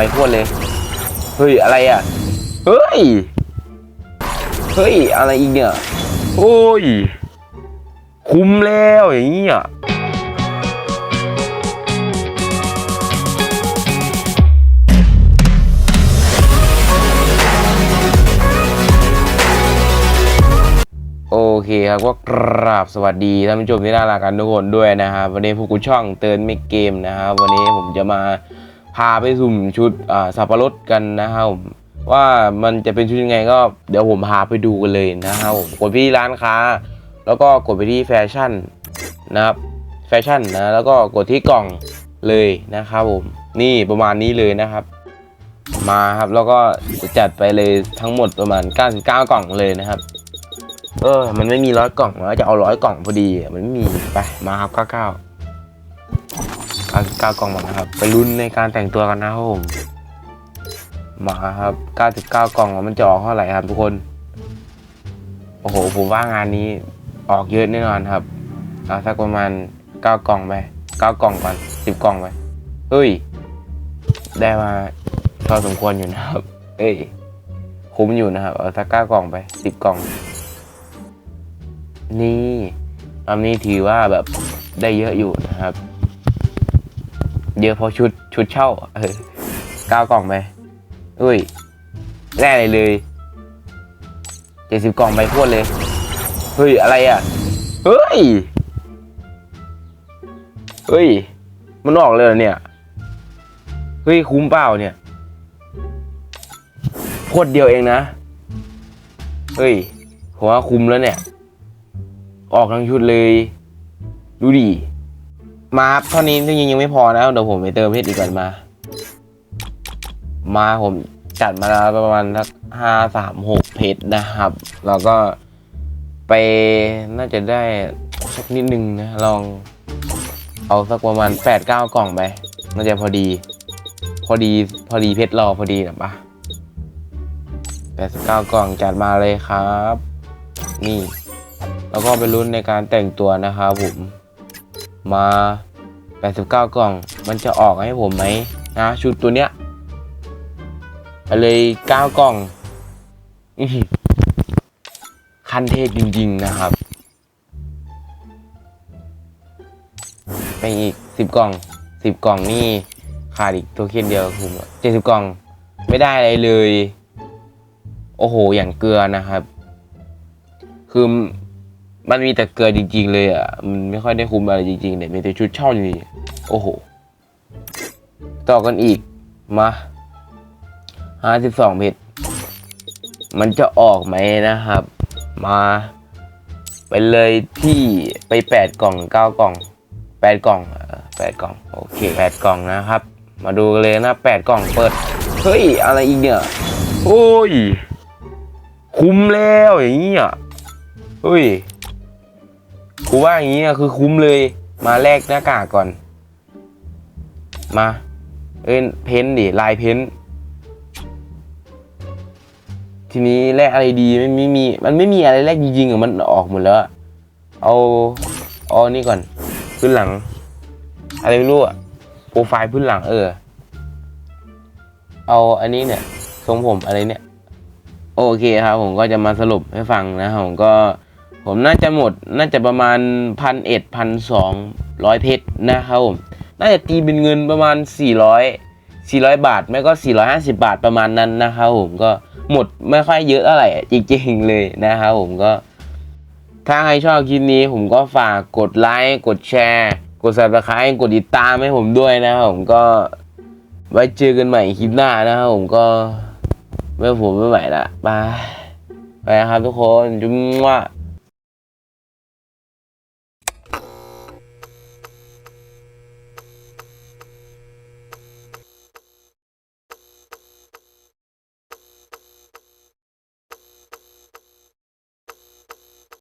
ไม่พูดเลย เฮ้ย อะไรอะ เฮ้ย เฮ้ย อะไรอีกเนี่ย โอ้ย คุ้มแล้วอย่างนี้อะโอเคครับก็กราบสวัสดีท่านผู้ชมที่น่ารักกันทุกคนด้วยนะครับวันนี้พวกกูช่องเตือนไม่เกมนะครับวันนี้ผมจะมา พาไปสุ่มชุดอ่าสับปะรดกันนะครับผมว่ามันจะเป็นชุดยังไงก็เดี๋ยวผมพาไปดูกันเลยนะครับผมกดไปที่ร้านค้า แล้วก็กดไปที่แฟชั่นนะครับแฟชั่นนะแล้วก็กดที่กล่องเลยนะครับผมนี่ประมาณนี้เลยนะครับ มาครับแล้วก็จ,จัดไปเลยทั้งหมดประมาณ 99 กล่องเลยนะครับเออมันไม่มีร้อยกล่องแล้วจะเอาร้อยกล่องพอดีมันไม่มีไปมาครับ 99 99กล่องหมานะครับไปลุ้นในการแต่งตัวกันนะครับผมมาครับ 99 กล่องมันจะออกเท่าไหร่ครับทุกคน โอ้โห ผมว่างานนี้ออกเยอะแน่นอนครับ เอาสักประมาณ 9 กล่องไป 9 กล่องก่อน 10 กล่องไป เฮ้ย ได้มาพอสมควรอยู่นะครับ เอ้ย คุ้มอยู่นะครับ เอาสัก 9 กล่องไป 10 กล่อง นี่รอบนี้ถือว่าแบบได้เยอะอยู่นะครับ เยอะเพราะชุดชุดเช่าเออเก้ากล่องไปอุ้ยแร่เลยเลยเจ็ดสิบกล่องไปพวดเลย เฮ้ย อะไรอะ เฮ้ย เฮ้ย มันออกเลยเนี่ย เฮ้ย คุ้มเปล่าเนี่ยโคตรเดียวเองนะ เฮ้ยผมว่าคุ้มแล้วเนี่ย ออกทั้งชุดเลย ดูดิ มาครับเท่านี้ยังยังไม่พอนะเดี๋ยวผมไปเติมเพชรอีกก่อนมา มาผมจัดมาแล้วประมาณสักห้าสามหกเพชรนะครับ แล้วก็ไปน่าจะได้สักนิดนึงนะลองเอาสักประมาณแปดเก้ากล่องไปน่าจะพอดี พอดีพอดีเพชรรอพอดีนะปะแปดสิบเก้ากล่องจัดมาเลยครับ นี่ แล้วก็ไปลุ้นในการแต่งตัวนะครับผมมา 89 กล่อง มันจะออกให้ผมไหมนะชุดตัวเนี้ยไปเลย9กล่องคันเทพจริง ๆ นะครับ ไปอีก 10 กล่อง 10 กล่องนี่ขาดอีกตัวเคียนเดียวผมเจ็ดสิบกล่อง ไม่ได้อะไรเลย โอ้โห อย่างเกลือนะครับ คือ มันมีแต่เกลือจริง ๆ เลยอะ มันไม่ค่อยได้คุ้มอะไรจริงๆเนี่ยมีแต่ชุดเช่าจริงๆโอ้โห ต่อกันอีก มาห้าสิบสองเพชรมันจะออกไหมนะครับ มาไปเลยที่ไปแปดกล่องเก้ากล่องแปดกล่องแปดกล่อง โอเคแปดกล่องนะครับ มาดูกันเลยนะแปดกล่องเปิด เฮ้ย อะไรอีกเนี่ย โอ้ย คุ้มแล้วอย่างนี้อะเฮ้ย กูว่าอย่างนี้นะคือคุ้มเลย มาแลกหน้ากากก่อน มา เอ้ยเพ้นท์ดิลายเพ้นท์ทีนี้แลกอะไรดีไม่ไม่มี มันไม่มีอะไรแลกจริงๆอะมันออกหมดแล้ว เอาเอานี่ก่อน พื้นหลัง อะไรไม่รู้อะโปรไฟล์พื้นหลังเออ เอาอันนี้เนี่ยทรงผมอะไรเนี่ย โอเคครับ ผมก็จะมาสรุปให้ฟังนะครับผมก็ ผมน่าจะหมดน่าจะประมาณพันเอ็ดพันสองร้อยเพชรนะครับผมน่าจะตีเป็นเงินประมาณสี่ร้อยสี่ร้อยบาท ไม่ก็สี่ร้อยห้าสิบาทประมาณนั้นนะครับผมก็หมดไม่ค่อยเยอะเท่าไหร่จริงๆเลยนะครับผมก็ ถ้าใครชอบคลิปนี้ผมก็ฝากกดไลค์กดแชร์ กด subscribe กดติดตามให้ผมด้วยนะครับผมก็ไว้เจอกันใหม่คลิปหน้านะครับผมก็ไม่ผมไม่ไหวละบายไปครับทุกคนจุ๊มว่า